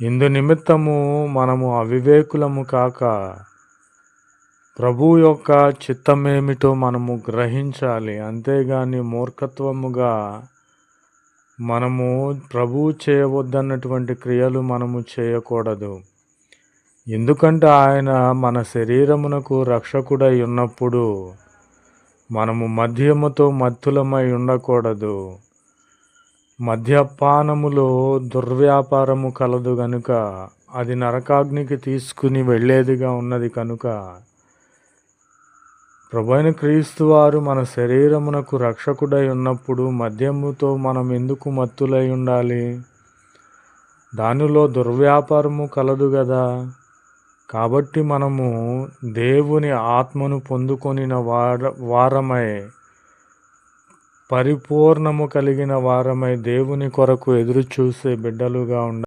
ఇందు నిమిత్తము మనము అవివేకులము కాక ప్రభు యొక్క చిత్తమేమిటో మనము గ్రహించాలి. అంతేగాని మూర్ఖత్వముగా మనము ప్రభు చేయవద్దన్నటువంటి క్రియలు మనము చేయకూడదు. ఎందుకంటే ఆయన మన శరీరమునకు రక్షకుడై ఉన్నప్పుడు మనము మద్యముతో మత్తులమై ఉండకూడదు. మద్యపానములో దుర్వ్యాపారము కలదు గనుక అది నరకాగ్నికి తీసుకుని వెళ్ళేదిగా ఉన్నది కనుక ప్రభైన క్రీస్తు వారు మన శరీరమునకు రక్షకుడై ఉన్నప్పుడు మద్యముతో మనం ఎందుకు మత్తులై ఉండాలి? దానిలో దుర్వ్యాపారము కలదు కదా కాబట్టి మనము దేవుని ఆత్మను పొందుకొనిన వార వారమై పరిపూర్ణము కలిగిన వారమై దేవుని కొరకు ఎదురు చూసే బిడ్డలుగా ఉండ